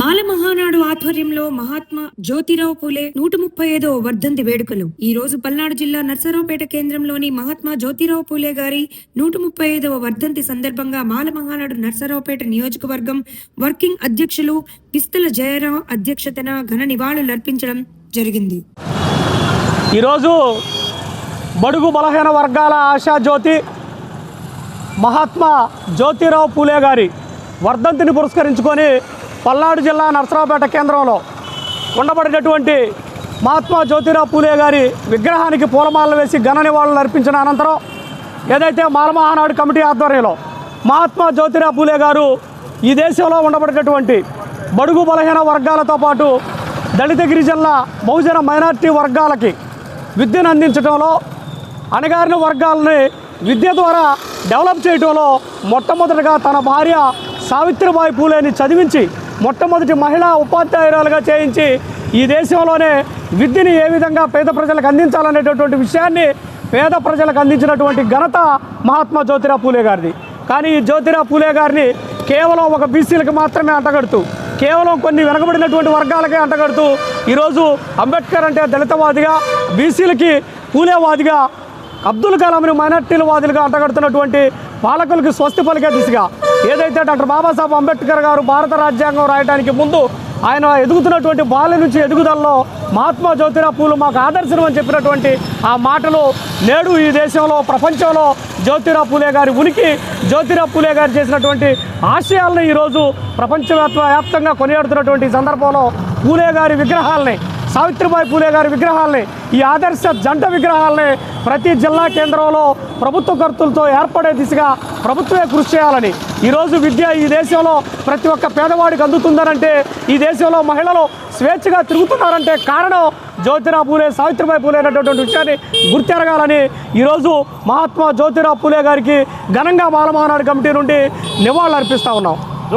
మాల మహానాడు ఆధ్వర్యంలో మహాత్మా జ్యోతిరావు పూలే నూట ముప్పై ఐదో వర్ధంతి వేడుకలు. ఈ రోజు పల్నాడు జిల్లా నర్సరావుపేట కేంద్రంలోని మహాత్మా జ్యోతిరావు పూలే గారి నూట ముప్పై ఐదవ వర్ధంతి సందర్భంగా మాల మహానాడు నర్సరావుపేట నియోజకవర్గం వర్కింగ్ అధ్యక్షులు పిస్తల జయరావు అధ్యక్షతన ఘన నివాళులర్పించడం జరిగింది. ఈరోజు బడుగు బలహీన వర్గాల ఆశా జ్యోతి మహాత్మా జ్యోతిరావు పూలే గారి వర్ధంతిని పురస్కరించుకొని పల్నాడు జిల్లా నరసరావుపేట కేంద్రంలో ఉండబడినటువంటి మహాత్మా జ్యోతిరావు పూలే గారి విగ్రహానికి పూలమాలలు వేసి ఘన నివాళులు అర్పించిన అనంతరం ఏదైతే మాలమహానాడు కమిటీ ఆధ్వర్యంలో మహాత్మా జ్యోతిరావు పూలే గారు ఈ దేశంలో ఉండబడినటువంటి బడుగు బలహీన వర్గాలతో పాటు దళిత గిరిజనుల బహుజన మైనార్టీ వర్గాలకి విద్యను అందించడంలో అణగారిన వర్గాలని విద్య ద్వారా డెవలప్ చేయడంలో మొట్టమొదటిగా తన భార్య సావిత్రిబాయి పూలేని చదివించి మొట్టమొదటి మహిళా ఉపాధ్యాయురాలుగా చేయించి ఈ దేశంలోనే విద్యని ఏ విధంగా పేద ప్రజలకు అందించాలనేటటువంటి విషయాన్ని పేద ప్రజలకు అందించినటువంటి ఘనత మహాత్మా జ్యోతిరావు పూలే గారిది. కానీ ఈ జ్యోతిరావు పూలే గారిని కేవలం ఒక బీసీలకు మాత్రమే అంటగడుతూ కేవలం కొన్ని వెనకబడినటువంటి వర్గాలకే అంటగడుతూ ఈరోజు అంబేద్కర్ అంటే దళితవాదిగా బీసీలకి పూలేవాదిగా అబ్దుల్ కలాంని మైనార్టీల వాదులుగా అంటగడుతున్నటువంటి పాలకులకు స్వస్తి పలికే దిశగా ఏదైతే డాక్టర్ బాబాసాహెబ్ అంబేద్కర్ గారు భారత రాజ్యాంగం రాయడానికి ముందు ఆయన ఎదుగుతున్నటువంటి బాల్య నుంచి ఎదుగుదలలో మహాత్మా జ్యోతిరా పూలు మాకు ఆదర్శనం అని చెప్పినటువంటి ఆ మాటలు నేడు ఈ దేశంలో ప్రపంచంలో జ్యోతిరా పూలే గారి ఉనికి. జ్యోతిరా పూలే గారు చేసినటువంటి ఆశయాలను ఈరోజు ప్రపంచవ్యాప్త వ్యాప్తంగా కొనియాడుతున్నటువంటి సందర్భంలో పూలే గారి విగ్రహాలని సావిత్రిబాయి పూలే గారి విగ్రహాలని ఈ ఆదర్శ జంట విగ్రహాలని ప్రతి జిల్లా కేంద్రంలో ప్రభుత్వ ఖర్చులతో ఏర్పడే దిశగా ప్రభుత్వమే కృషి చేయాలని. ఈరోజు విద్య ఈ దేశంలో ప్రతి ఒక్క పేదవాడికి అందుతుందనంటే ఈ దేశంలో మహిళలు స్వేచ్ఛగా తిరుగుతున్నారంటే కారణం జ్యోతిరావు పూలే సావిత్రిబాయి పూలే అనేటటువంటి విషయాన్ని గుర్తెరగాలని ఈరోజు మహాత్మా జ్యోతిరావు పూలే గారికి ఘనంగా మాలమహానాడు కమిటీ నుండి నివాళులు అర్పిస్తూ ఉన్నాం.